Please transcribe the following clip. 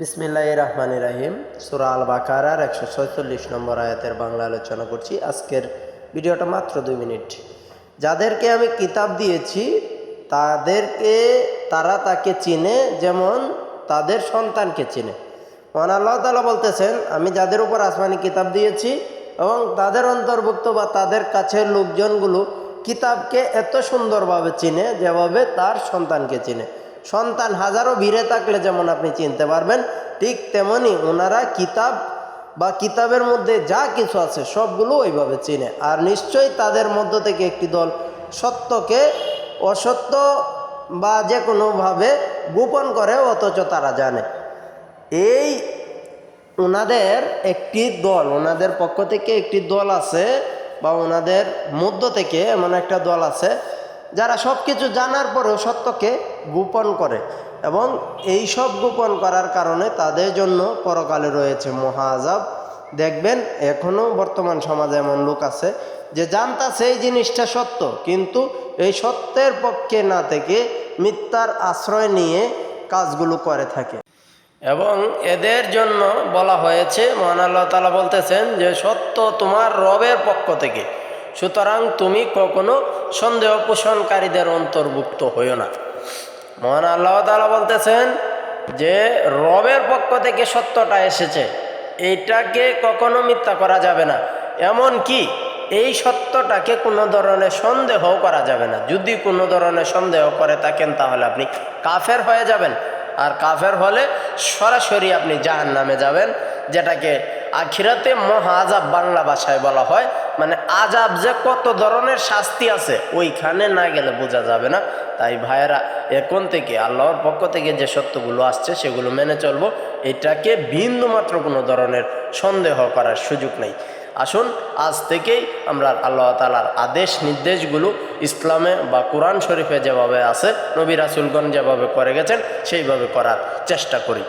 বিসমিল্লাহ রহমান রাহিম সুরা আল বাকারার একশো ছয়চল্লিশ নম্বর আয়াতের বাংলা আলোচনা করছি। আজকের ভিডিওটা মাত্র দুই মিনিট। যাদেরকে আমি কিতাব দিয়েছি, তাদেরকে তারা তাকে চিনে, যেমন তাদের সন্তানকে চিনে। মহান আল্লাহ তালা বলতেছেন, আমি যাদের উপর আসমানি কিতাব দিয়েছি এবং তাদের অন্তর্ভুক্ত বা তাদের কাছের লোকজনগুলো কিতাবকে এত সুন্দরভাবে চিনে, যেভাবে তার সন্তানকে চিনে। সন্তান হাজারো ভিড়ে থাকলে যেমন আপনি চিনতে পারবেন, ঠিক তেমনি ওনারা কিতাব বা কিতাবের মধ্যে যা কিছু আছে সবগুলো ওইভাবে চিনে। আর নিশ্চয়ই তাদের মধ্য থেকে একটি দল সত্যকে অসত্য বা যে কোনোভাবে গোপন করে, অথচ তারা জানে। এই ওনাদের একটি দল, ওনাদের পক্ষ থেকে একটি দল আছে বা ওনাদের মধ্য থেকে এমন একটা দল আছে, যারা সব কিছু জানার পরেও সত্যকে গোপন করে এবং এই সব গোপন করার কারণে তাদের জন্য পরকালে রয়েছে মহাজাব। দেখবেন এখনও বর্তমান সমাজে এমন লোক আছে যে জানতা সেই জিনিসটা সত্য, কিন্তু এই সত্যের পক্ষে না থেকে মিথ্যার আশ্রয় নিয়ে কাজগুলো করে থাকে। এবং এদের জন্য বলা হয়েছে, মহান আল্লাহ তালা বলতেছেন যে সত্য তোমার রবের পক্ষ থেকে। সুতরাং তুমি কখনো সন্দেহ পোষণকারীদের অন্তর্ভুক্ত হইও না। মহান আল্লাহ তালা বলতেছেন যে রবের পক্ষ থেকে সত্যটা এসেছে। এইটাকে কখনো মিথ্যা করা যাবে না। এমন কি এই সত্যটাকে কোনো ধরনের সন্দেহ করা যাবে না। যদি কোনো ধরনের সন্দেহ করে থাকেন তাহলে আপনি কাফের হয়ে যাবেন। আর কাফের হলে সরাসরি আপনি জাহান নামে যাবেন, যেটাকে আখিরাতে মহা আজাব বাংলা ভাষায় বলা হয়। মানে আজাব যে কত ধরনের শাস্তি আছে, ওইখানে না গেলে বোঝা যাবে না। তাই ভাইয়েরা, এখন থেকে আল্লাহর পক্ষ থেকে যে সত্যগুলো আসছে, সেগুলো মেনে চলবো। এটাকে বিন্দু মাত্র কোনো ধরনের সন্দেহ করার সুযোগ নেই। আসুন, আজ থেকেই আমরা আল্লাহ তালার আদেশ, নির্দেশগুলো ইসলামে বা কোরআন শরীফে যেভাবে আছে, নবী রাসুলগঞ্জ যেভাবে করে গেছেন, সেইভাবে করার চেষ্টা করি।